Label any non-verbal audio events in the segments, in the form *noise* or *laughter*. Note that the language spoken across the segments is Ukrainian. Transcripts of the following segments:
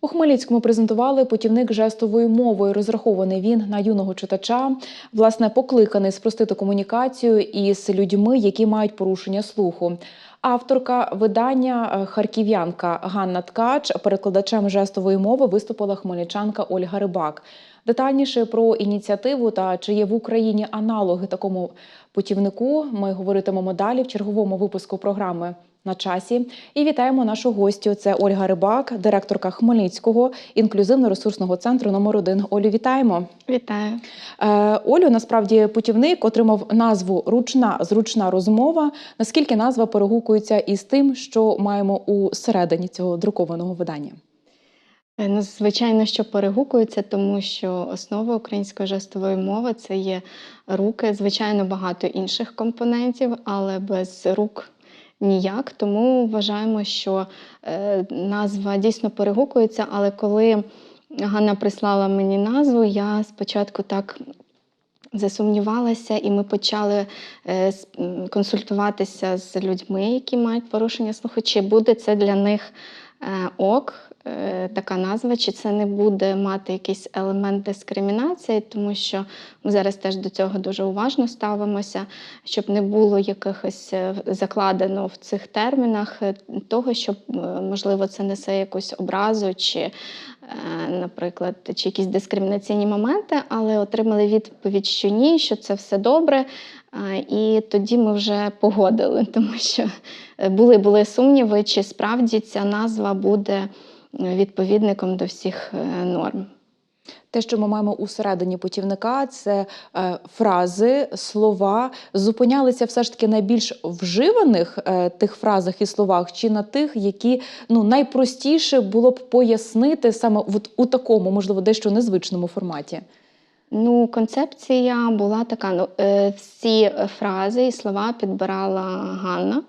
У Хмельницькому презентували путівник жестовою мовою. Розрахований він на юного читача, власне, покликаний спростити комунікацію із людьми, які мають порушення слуху. Авторка видання е, харків'янка Ганна Ткач перекладачем жестової мови виступила хмельничанка Ольга Рибак. Детальніше про ініціативу та чи є в Україні аналоги такому путівнику. Ми говоритимемо далі в черговому випуску програми на часі. І вітаємо нашу гостю. Це Ольга Рибак, директорка Хмельницького інклюзивно-ресурсного центру номер 1 Олю, вітаємо. Вітаю. Е, Олю, насправді путівник отримав назву Ручна зручна розмова. Наскільки назва перегукується із тим, що маємо у середині цього друкованого видання? Е, Ну, звичайно, що перегукується, тому що основа української жестової мови це є руки. Звичайно, багато інших компонентів, але без рук ніяк. Тому вважаємо, що е, назва дійсно перегукується. Але коли Ганна прислала мені назву, я спочатку так. Засумнівалася, і ми почали е, консультуватися з людьми, які мають порушення слуху, чи буде це для них е, ок, така назва, чи це не буде мати якийсь елемент дискримінації, тому що ми зараз теж до цього дуже уважно ставимося, щоб не було якихось е, закладено в цих термінах е, того, щоб е, можливо це несе якусь образу чи, е, наприклад, чи якісь дискримінаційні моменти, але отримали відповідь, що ні, що це все добре. І тоді ми вже погодили, *laughs* тому що е, були, були сумніви, чи справді ця назва буде е, відповідником до всіх е, норм. Те, що ми маємо у середині путівника, це е, фрази, слова. Зупинялися все ж таки на більш вживаних е, тих фразах і словах, чи на тих, які ну найпростіше було б пояснити саме от у такому, можливо, дещо незвичному форматі. Ну, концепція була така: ну, е, всі фрази і слова підбирала Ганна.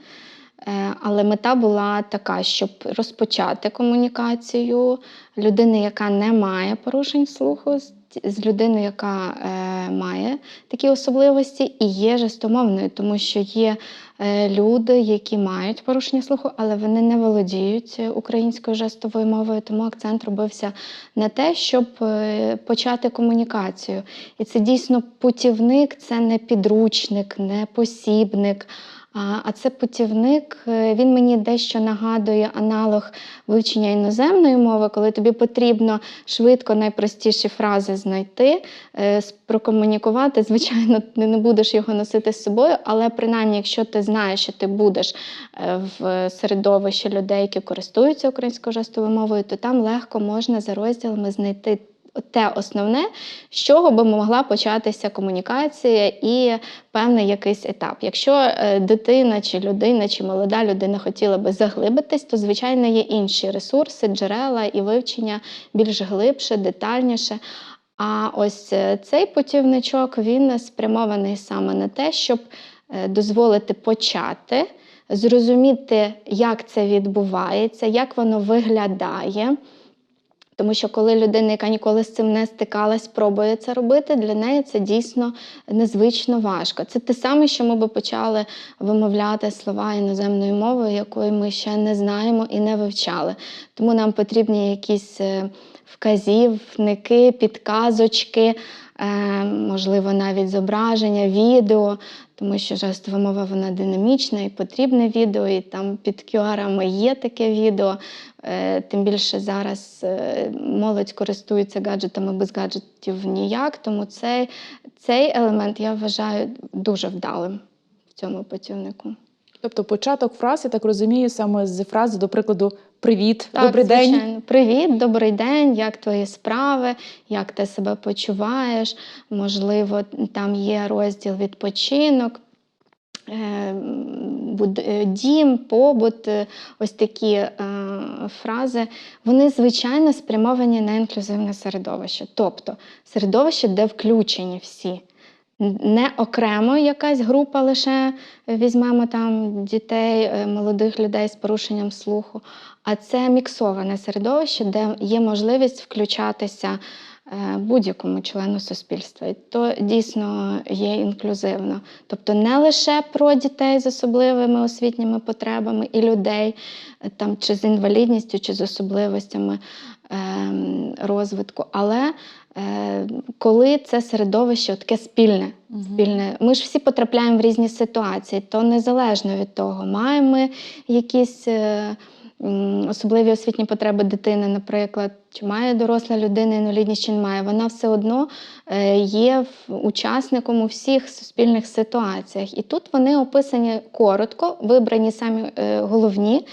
Е, Але мета була така, щоб розпочати комунікацію людини, яка не має порушень слуху, з- людиною, яка е, має такі особливості, і є жестомовною, тому що є е, люди, які мають порушення слуху, але вони не володіють українською жестовою мовою, тому акцент робився на те, щоб почати комунікацію. І це дійсно путівник, це не підручник, не посібник. А це путівник, е, він мені дещо нагадує аналог вивчення іноземної мови, коли тобі потрібно швидко найпростіші фрази знайти, е, прокомунікувати. Звичайно, ти не будеш його носити з собою, але принаймні, якщо ти знаєш, що ти будеш е, в середовищі людей, які користуються українською жестовою мовою, то там легко можна за розділами знайти. Те основне, з чого би могла початися комунікація і певний якийсь етап. Якщо е, дитина чи людина, чи молода людина хотіла би заглибитись, то звичайно є інші ресурси, джерела і вивчення більш глибше, детальніше. А ось е, цей путівничок він спрямований саме на те, щоб е, дозволити почати, зрозуміти, як це відбувається, як воно виглядає. Тому що коли людина, яка ніколи з цим не стикалась, пробує це робити, для неї це дійсно незвично важко. Це те саме, що ми би почали вимовляти слова іноземною мовою, якої ми ще не знаємо і не вивчали. Тому нам потрібні якісь е, вказівники, підказочки, можливо, навіть зображення, відео. Тому що жестова мова вона динамічна і потрібне відео, і там під QR-ами є таке відео. Е, Тим більше зараз е, молодь користується гаджетами без гаджетів ніяк. Тому цей, цей елемент я вважаю дуже вдалим в цьому путівнику. Тобто початок фраз, я так розумію, саме з фрази, до прикладу, привіт, Так, добрий день. Привіт, добрий день, як твої справи, як ти себе почуваєш? Можливо, там є розділ відпочинок. е, е, Дім, побут, е, ось такі е, фрази, вони звичайно спрямовані на інклюзивне середовище. Тобто середовище, де включені всі. Не окремо якась група лише е, візьмемо там дітей, е, молодих людей з порушенням слуху, а це міксоване середовище, де є можливість включатися е, будь-якому члену суспільства. І то дійсно є інклюзивно. Тобто не лише про дітей з особливими освітніми потребами і людей, там, чи з інвалідністю, чи з особливостями розвитку, але е, коли це середовище таке спільне. спільне. Ми ж всі потрапляємо в різні ситуації, то незалежно від того, маємо ми якісь е, особливі освітні потреби дитини, наприклад, чи має доросла людина інвалідність, чи не має, вона все одно е, є учасником у всіх суспільних ситуаціях. І тут вони описані коротко, вибрані самі головні.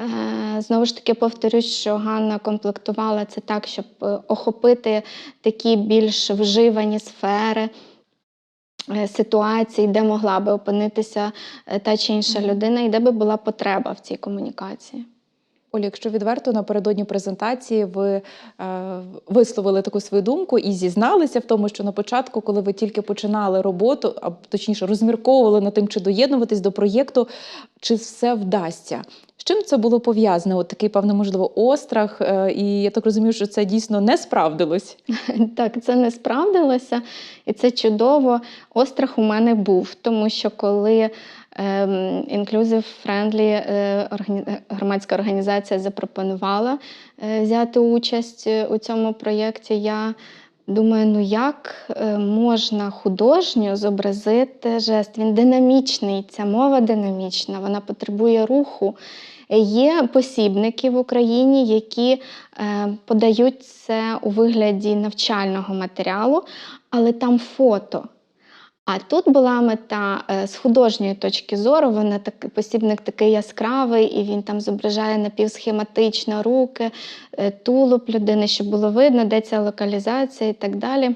Е, Знову ж таки, повторюсь, що Ганна комплектувала це так, щоб е, охопити такі більш вживані сфери е, ситуацій, де могла би опинитися та чи інша людина, і де би була потреба в цій комунікації. Оля, якщо відверто напередодні презентації ви е, висловили таку свою думку і зізналися в тому, що на початку, коли ви тільки починали роботу, а точніше розмірковували над тим, чи доєднуватись до проєкту, чи все вдасться. З чим це було пов'язане? От такий, певно, можливо, острах, е, і я так розумію, що це дійсно не справдилось. *laughs* Так, це не справдилося, і це чудово. Острах у мене був, тому що коли Inclusive Friendly е, е, громадська організація запропонувала е, взяти участь у цьому проєкті, я думаю, ну як можна художньо зобразити жест? Він динамічний, ця мова динамічна, вона потребує руху. Є посібники в Україні, які подають це у вигляді навчального матеріалу, але там фото. А тут була мета е, з художньої точки зору, вона так, посібник такий яскравий, і він там зображає напівсхематично руки, е, тулуб людини, щоб було видно, де ця локалізація і так далі.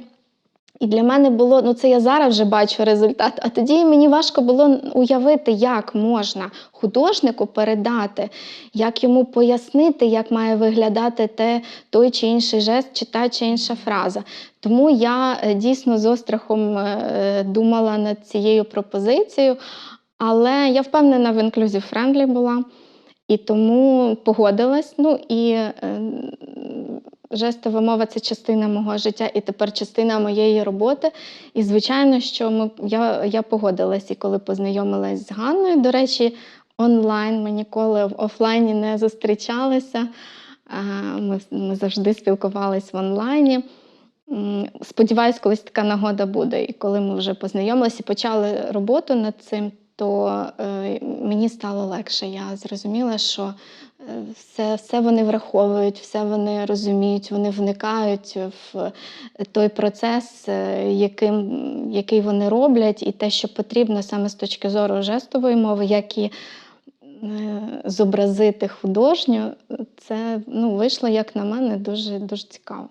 І для мене було, ну це я зараз вже бачу результат, а тоді мені важко було уявити, як можна художнику передати, як йому пояснити, як має виглядати те, той чи інший жест, чи та чи інша фраза. Тому я е, дійсно з острахом е, думала над цією пропозицією, але я впевнена, в Inclusive Friendly була. І тому погодилась. Ну і е, жестова мова це частина мого життя і тепер частина моєї роботи. І звичайно, що ми, я, я погодилась і коли познайомилась з Ганною. До речі, онлайн ми ніколи в офлайні не зустрічалися. Ми, ми завжди спілкувались в онлайні. Сподіваюсь, колись така нагода буде. І коли ми вже познайомилися і почали роботу над цим, то е, мені стало легше. Я зрозуміла, що все, все вони враховують, все вони розуміють, вони вникають в той процес, е, яким, який вони роблять, і те, що потрібно саме з точки зору жестової мови, як і е, зобразити художню, це ну, вийшло, як на мене, дуже, дуже цікаво.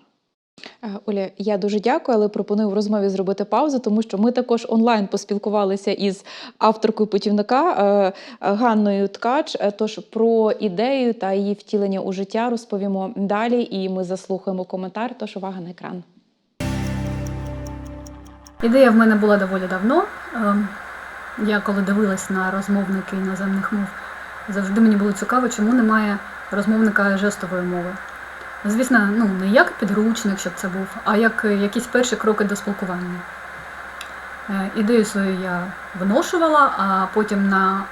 Е, Оля, я дуже дякую, але пропоную в розмові зробити паузу, тому що ми також онлайн поспілкувалися із авторкою путівника е, Ганною Ткач. Е, Тож про ідею та її втілення у життя розповімо далі, і ми заслухаємо коментар. Тож увага на екран. Ідея в мене була доволі давно. Я коли дивилась на розмовники іноземних мов, завжди мені було цікаво, чому немає розмовника жестової мови. Звісно, ну не як підручник, щоб це був, а як е, якісь перші кроки до спілкування. Е, Ідею свою я виношувала, а потім на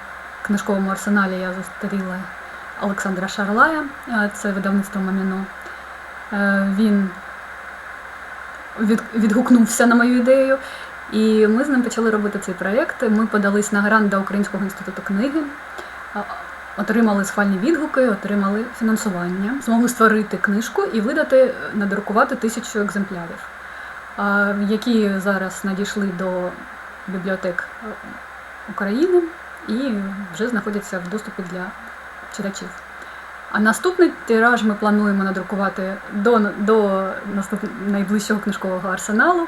книжковому арсеналі я зустріла Олександра Шарлая, е, це видавництво Маміно. Він відгукнувся на мою ідею, і ми з ним почали робити цей проєкт. Ми подались на грант до Українського інституту книги, отримали схвальні відгуки, отримали фінансування, змогли створити книжку і видати, надрукувати тисячу екземплярів, які зараз надійшли до бібліотек е, України і вже знаходяться в доступі для читачів. А наступний тираж ми плануємо надрукувати до, до наступ... найближчого книжкового арсеналу.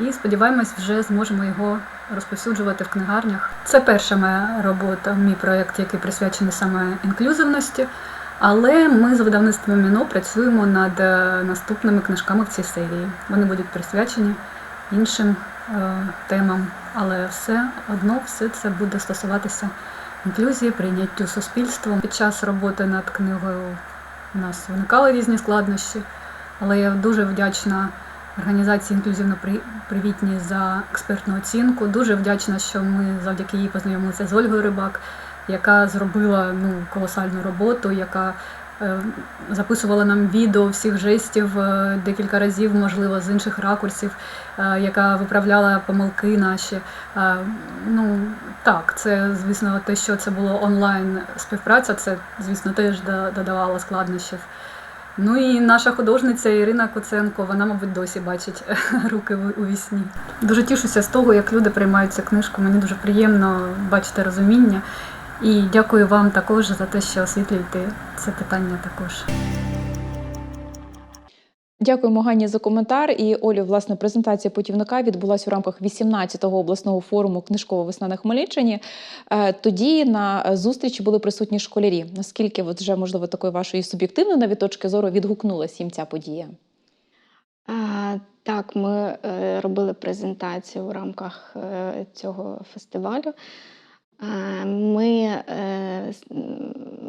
І сподіваємось, вже зможемо його розповсюджувати в книгарнях. Це перша моя робота, мій проєкт, який присвячений саме інклюзивності. Але ми з видавництвом Міно працюємо над е, наступними книжками в цій серії. Вони будуть присвячені іншим е, темам, але все одно все це буде стосуватися інклюзії, прийняттю суспільством. Під час роботи над книгою у нас виникали різні складнощі, Але я дуже вдячна організації інклюзивно При- привітні за експертну оцінку. Дуже вдячна, що ми завдяки їй познайомилися з Ольгою Рибак, яка зробила ну, колосальну роботу, яка е, записувала нам відео всіх жестів е, декілька разів, можливо, з інших ракурсів, е, яка виправляла помилки наші. Ну так, це звісно те, що це було онлайн співпраця, це звісно теж да- додавало складнощів. Ну і наша художниця Ірина Коценко, вона, мабуть, досі бачить *laughs* руки в- у вісні. Дуже тішуся з того, як люди приймають цю книжку. Мені дуже приємно бачити розуміння. І дякую вам також за те, що освітлюєте це питання також. Дякуємо Ганні за коментар. І Олю, власне, презентація путівника відбулася у рамках 18-го обласного форуму книжкова весна на Хмельниччині. Е, Тоді на зустрічі були присутні школярі. Наскільки от вже можливо такої вашої суб'єктивної навіть точки зору відгукнулася їм ця подія? А, Так, ми е, робили презентацію у рамках е, цього фестивалю. Ми, е,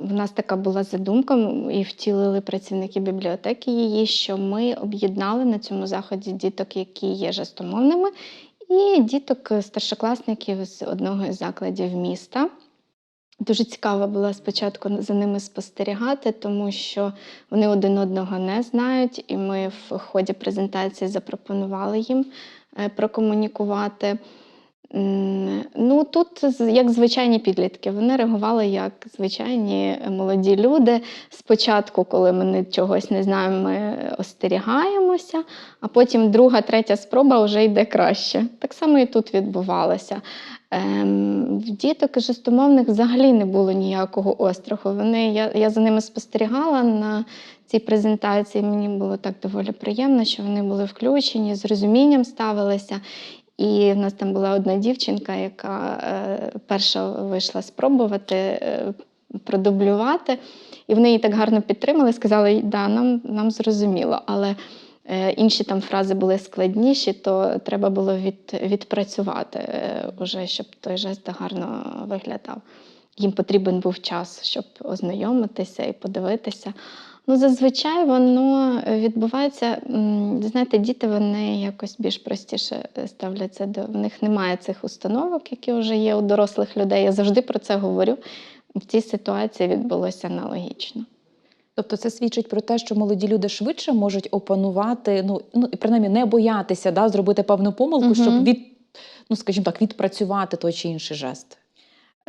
в нас така була задумка, і втілили працівники бібліотеки її, що ми об'єднали на цьому заході діток, які є жестомовними, і діток старшокласників з одного із закладів міста. Дуже цікаво було спочатку за ними спостерігати, тому що вони один одного не знають, і ми в ході презентації запропонували їм е, прокомунікувати. Ну, тут, як звичайні підлітки, вони реагували як звичайні молоді люди. Спочатку, коли ми чогось не знаємо, ми остерігаємося, а потім друга, третя спроба вже йде краще. Так само і тут відбувалося. Ем, в діток жестомовних взагалі не було ніякого остраху. Вони, я, я за ними спостерігала на цій презентації. Мені було так доволі приємно, що вони були включені, з розумінням ставилися. І в нас там була одна дівчинка, яка е, перша вийшла спробувати е, продублювати, і вони її так гарно підтримали, сказали, да, нам, нам зрозуміло, але е, інші там фрази були складніші, то треба було від, відпрацювати, уже, щоб той жест гарно виглядав. Їм потрібен був час, щоб ознайомитися і подивитися. Ну, зазвичай воно відбувається. Знаєте, діти вони якось більш простіше ставляться до в них немає цих установок, які вже є у дорослих людей. Я завжди про це говорю. В цій ситуації відбулося аналогічно. Тобто це свідчить про те, що молоді люди швидше можуть опанувати, ну, ну і принаймні не боятися да, зробити певну помилку, Мгм. щоб від, ну, скажімо так, відпрацювати той чи інший жест.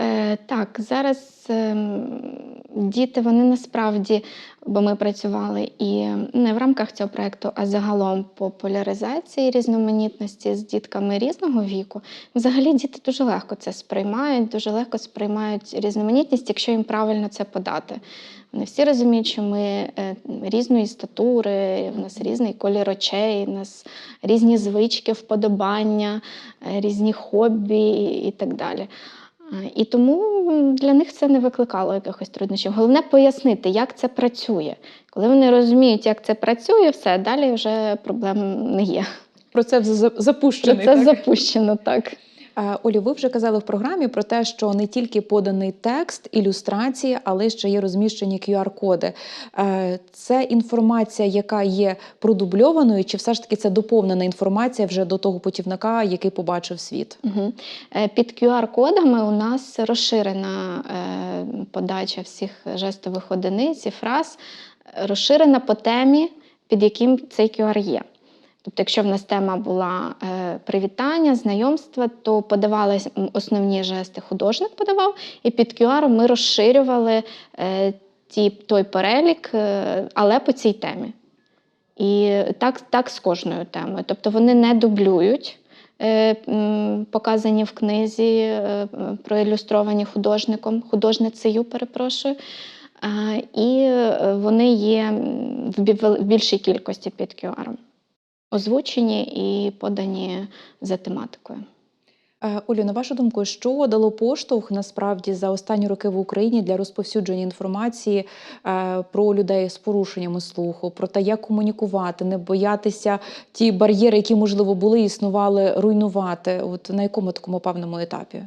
Е, так, зараз ем, діти вони насправді, бо ми працювали і не в рамках цього проєкту, а загалом популяризації різноманітності з дітками різного віку. Взагалі діти дуже легко це сприймають, дуже легко сприймають різноманітність, якщо їм правильно це подати. Вони всі розуміють, що ми е, різної статури, в нас різний колір очей, у нас різні звички, вподобання, е, різні хобі і, і так далі. І тому для них це не викликало якихось труднощів. Головне пояснити, як це працює. Коли вони розуміють, як це працює, все далі вже проблем не є. Процес це запущений. Це так? запущено так. Е, Олю, ви вже казали в програмі про те, що не тільки поданий текст, ілюстрації, але ще є розміщені QR-коди. Е, Це інформація, яка є продубльованою, чи все ж таки це доповнена інформація вже до того путівника, який побачив світ? Угу. Під QR-кодами у нас розширена подача всіх жестових одиниць і фраз, розширена по темі, під яким цей QR є. Тобто, якщо в нас тема була е, привітання, знайомства, то подавались м, основні жести, художник подавав, і під QR ми розширювали е, ті, той перелік, е, але по цій темі. І так, так з кожною темою. Тобто вони не дублюють. Показані в книзі, проілюстровані художником, художницею, перепрошую. І вони є в більшій кількості під QR. Озвучені і подані за тематикою. Е, Олю, на вашу думку, що дало поштовх насправді за останні роки в Україні для розповсюдження інформації е, про людей з порушеннями слуху, про те, як комунікувати, не боятися ті бар'єри, які можливо були, існували, руйнувати? От на якому такому певному етапі?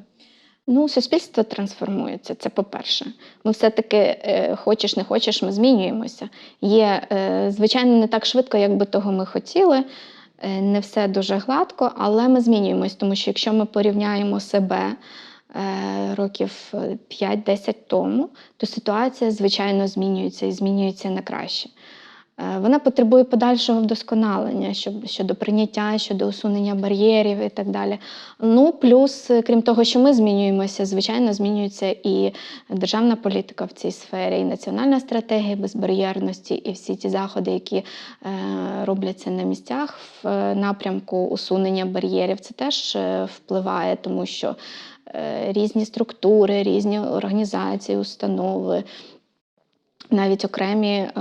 Ну, суспільство трансформується, це по-перше. Ми все-таки, е, хочеш не хочеш, ми змінюємося. Є, е, звичайно, не так швидко, як би того ми хотіли. Е, Не все дуже гладко, але ми змінюємось, тому що якщо ми порівняємо себе років 5-10 тому, то ситуація, звичайно, змінюється і змінюється на краще. Е, Вона потребує подальшого вдосконалення щоб, щодо прийняття, щодо усунення бар'єрів і так далі. Ну, плюс, крім того, що ми змінюємося, звичайно, змінюється і державна політика в цій сфері, і національна стратегія безбар'єрності, і всі ті заходи, які е, робляться на місцях в е, напрямку усунення бар'єрів, це теж е, впливає, тому що різні структури, різні організації, установи навіть окремі е,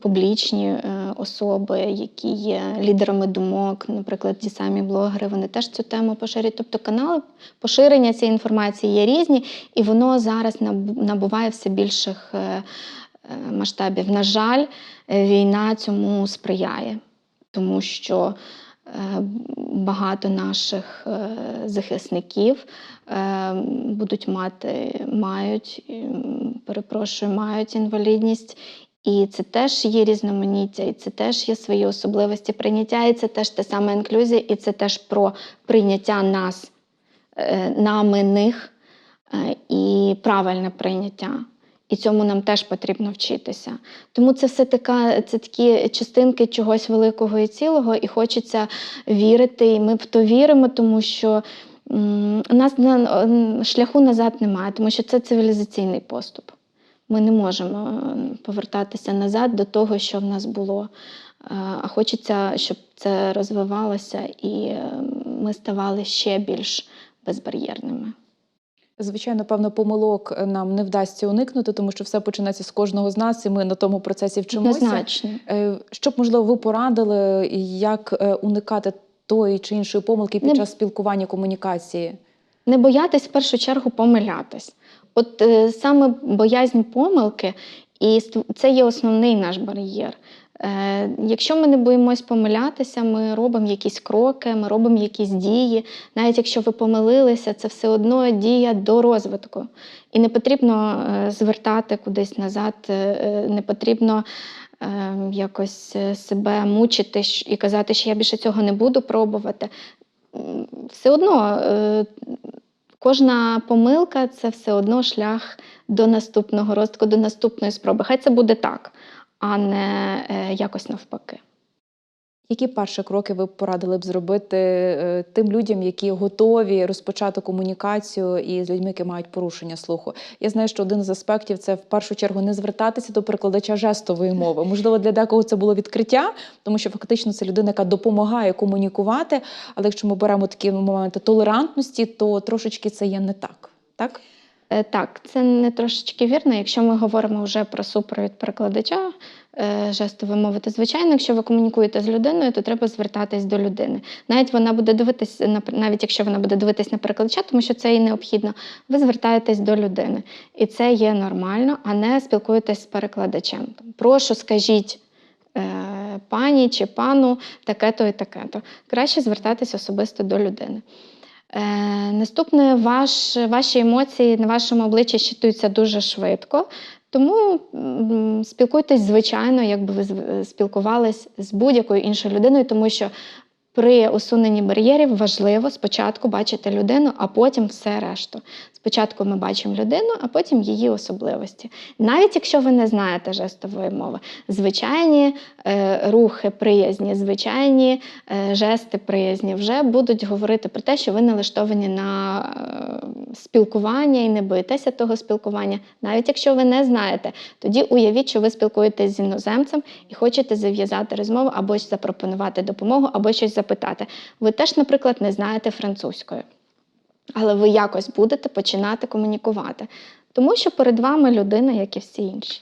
публічні е, особи, які є лідерами думок, наприклад, ті самі блогери, вони теж цю тему поширюють. Тобто канали поширення цієї інформації є різні, і воно зараз набуває все більших е, е, масштабів. На жаль, війна цьому сприяє, тому що багато наших е, захисників е, будуть мати, мають, перепрошую, мають інвалідність. І це теж є різноманіття, і це теж є свої особливості прийняття, і це теж те саме інклюзія, і це теж про прийняття нас, е, нами, них е, і правильне прийняття. І цьому нам теж потрібно вчитися. Тому це все така, це такі частинки чогось великого і цілого, і хочеться вірити. І ми в то віримо, тому що у нас на, шляху назад немає, тому що це цивілізаційний поступ. Ми не можемо повертатися назад до того, що в нас було. А хочеться, щоб це розвивалося і ми ставали ще більш безбар'єрними. Звичайно, певно, помилок е, нам не вдасться уникнути, тому що все починається з кожного з нас, і ми на тому процесі вчимося. Однозначно. Е, Що б, можливо, ви порадили, як е, уникати тої чи іншої помилки під Не- час спілкування комунікації? Не боятись в першу чергу помилятись. От саме боязнь помилки, і це є основний наш бар'єр. Е, якщо ми не боїмось помилятися, ми робимо якісь кроки, ми робимо якісь дії. Навіть якщо ви помилилися, це все одно дія до розвитку. І не потрібно е, звертати кудись назад, е, не потрібно якось себе мучити і казати, що я більше цього не буду пробувати. Все одно кожна помилка це все одно шлях до наступного розвитку, до наступної спроби. Хай це буде так, а не е, якось навпаки. Які перші кроки ви порадили б зробити е, тим людям, які готові розпочати комунікацію із людьми, які мають порушення слуху? Я знаю, що один з аспектів це в першу чергу не звертатися до перекладача жестової мови. Можливо, для декого це було відкриття, тому що фактично це людина, яка допомагає комунікувати. Але якщо ми беремо такі моменти толерантності, то трошечки це є не так. Так? Е, Так, це не трошечки вірно. Якщо ми говоримо вже про супровід перекладача е, жестової мови, то звичайно, якщо ви комунікуєте з людиною, то треба звертатись до людини. Навіть вона буде дивитись навіть якщо вона буде дивитись на перекладача, тому що це і необхідно, ви звертаєтесь до людини. І це є нормально, а не спілкуєтесь з перекладачем. Прошу, скажіть. е, Пані чи пану таке-то і таке-то. Краще звертатись особисто до людини. Е, наступне, ваш, ваші емоції на вашому обличчі щитуються дуже швидко. Тому спілкуйтесь звичайно, якби ви спілкувались з будь-якою іншою людиною, тому що при усуненні бар'єрів важливо спочатку бачити людину, а потім все решту. Спочатку ми бачимо людину, а потім її особливості. Навіть якщо ви не знаєте жестової мови, звичайні е, рухи приязні, звичайні е, жести приязні вже будуть говорити про те, що ви налаштовані на е, спілкування і не боїтеся того спілкування. Навіть якщо ви не знаєте, тоді уявіть, що ви спілкуєтесь з іноземцем і хочете зав'язати розмову або ж запропонувати допомогу, або щось запитати. Ви теж, наприклад, не знаєте французької, але ви якось будете починати комунікувати, тому що перед вами людина, як і всі інші.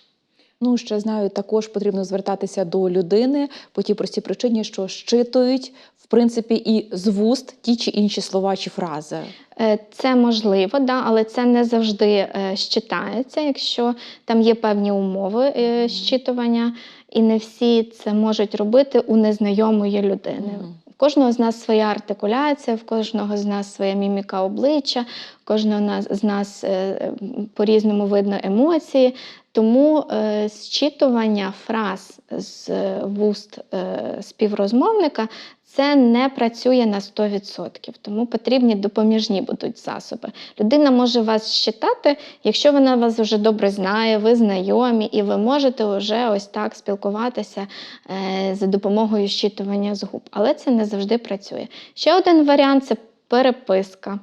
Ну, ще знаю, також потрібно звертатися до людини по тій простій причині, що щитують, в принципі, і з вуст ті чи інші слова чи фрази. Е, Це можливо, да, але це не завжди е, щитається, якщо там є певні умови е, щитування, і не всі це можуть робити у незнайомої людини. У кожного з нас своя артикуляція, в кожного з нас своя міміка обличчя, в кожного з нас е, по-різному видно емоції. Тому е, зчитування фраз з е, вуст е, співрозмовника це не працює на 100%, тому потрібні допоміжні будуть засоби. Людина може вас щитати, якщо вона вас вже добре знає, ви знайомі, і ви можете вже ось так спілкуватися за допомогою щитування з губ. Але це не завжди працює. Ще один варіант це переписка.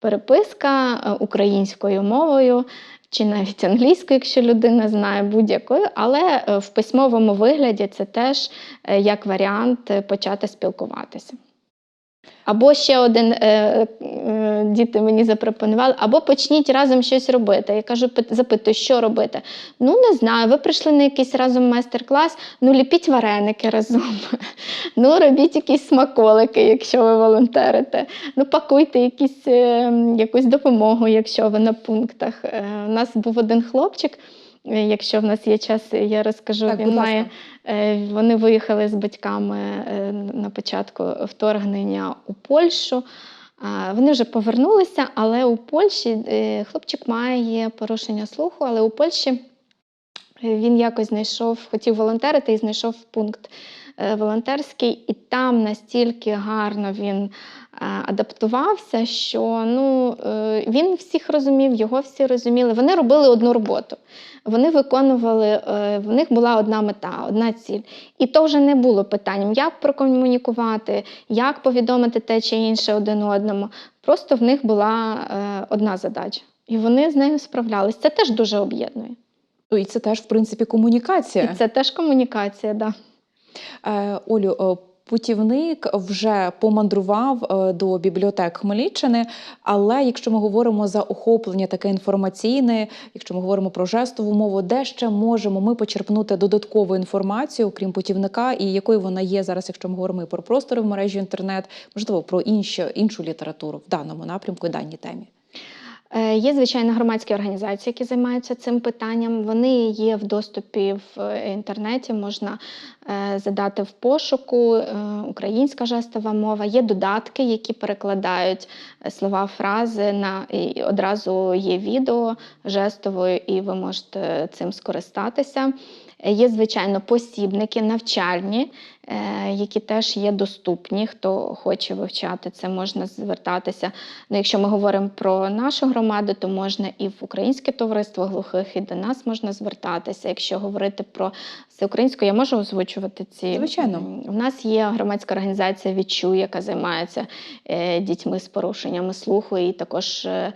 Переписка українською мовою. Чи навіть англійською, якщо людина знає будь-якою, але е, в письмовому вигляді це теж е, як варіант е, почати спілкуватися. Або ще один е, е, діти мені запропонували, або почніть разом щось робити. Я кажу, запитую, що робити. Ну, не знаю, ви прийшли на якийсь разом майстер-клас, ну ліпіть вареники разом. *laughs* Ну, робіть якісь смаколики, якщо ви волонтерите. Ну, пакуйте якісь, е, якусь допомогу, якщо ви на пунктах. Е, У нас був один хлопчик. Якщо в нас є час, я розкажу. Так, він має. Е, Вони виїхали з батьками е, на початку вторгнення у Польщу. Вони вже повернулися, але у Польщі е, хлопчик має порушення слуху, але у Польщі він якось знайшов, хотів волонтерити і знайшов пункт волонтерський, і там настільки гарно він адаптувався, що ну, е, він всіх розумів, його всі розуміли. Вони робили одну роботу. Вони виконували, е, в них була одна мета, одна ціль. І то вже не було питанням, як прокомунікувати, як повідомити те чи інше один одному. Просто в них була е, одна задача. І вони з нею справлялись. Це теж дуже об'єднує. Ну, І це теж, в принципі, комунікація. І це теж комунікація, да. Е, Олю, е, путівник вже помандрував е, до бібліотек Хмельниччини, але якщо ми говоримо за охоплення таке інформаційне, якщо ми говоримо про жестову мову, де ще можемо ми почерпнути додаткову інформацію, окрім путівника, і якою вона є зараз, якщо ми говоримо і про простори в мережі інтернет, можливо, про іншу, іншу літературу в даному напрямку і даній темі. Е, Є, звичайно, громадські організації, які займаються цим питанням. Вони є в доступі в е, інтернеті, можна е, задати в пошуку українська жестова мова. Є додатки, які перекладають слова, фрази на і одразу є відео жестовою, і ви можете цим скористатися. Є, звичайно, посібники навчальні, е, які теж є доступні. Хто хоче вивчати це, можна звертатися. Ну, якщо ми говоримо про нашу громаду, то можна і в Українське товариство глухих, і до нас можна звертатися. Якщо говорити про всеукраїнську, я можу озвучувати ці. Звичайно. У нас є громадська організація Відчуй, яка займається е, дітьми з порушеннями слуху, і також е,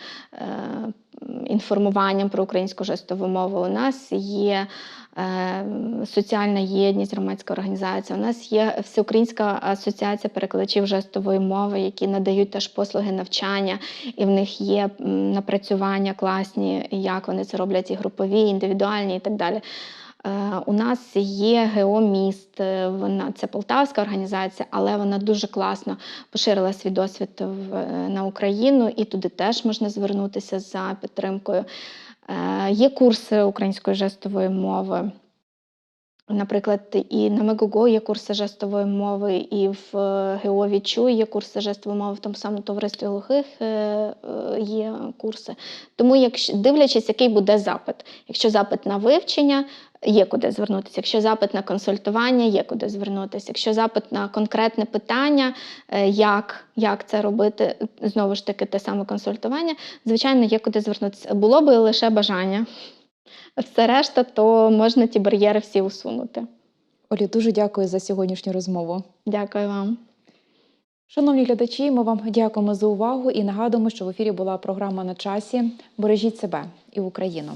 інформуванням про українську жестову мову. У нас є е, соціальна єдність, громадська організація. У нас є Всеукраїнська асоціація перекладачів жестової мови, які надають теж послуги навчання, і в них є напрацювання класні, як вони це роблять, і групові, і індивідуальні, і так далі. Е, У нас є Геоміст, е, вона це полтавська організація, але вона дуже класно поширила свій досвід в, е, на Україну, і туди теж можна звернутися за підтримкою. Є курси української жестової мови. Наприклад, і на Мегого є курси жестової мови, і в е, ГО є курси жестової мови, в тому самому товаристві глухих е, е, є курси. Тому, якщо дивлячись, який буде запит. Якщо запит на вивчення, є куди звернутися. Якщо запит на консультування, є куди звернутися. Якщо запит на конкретне питання, як, як це робити, знову ж таки, те саме консультування, звичайно, є куди звернутися. Було би лише бажання. Все решта, то можна ті бар'єри всі усунути. Олі, дуже дякую за сьогоднішню розмову. Дякую вам. Шановні глядачі, ми вам дякуємо за увагу і нагадуємо, що в ефірі була програма на часі. Бережіть себе і Україну.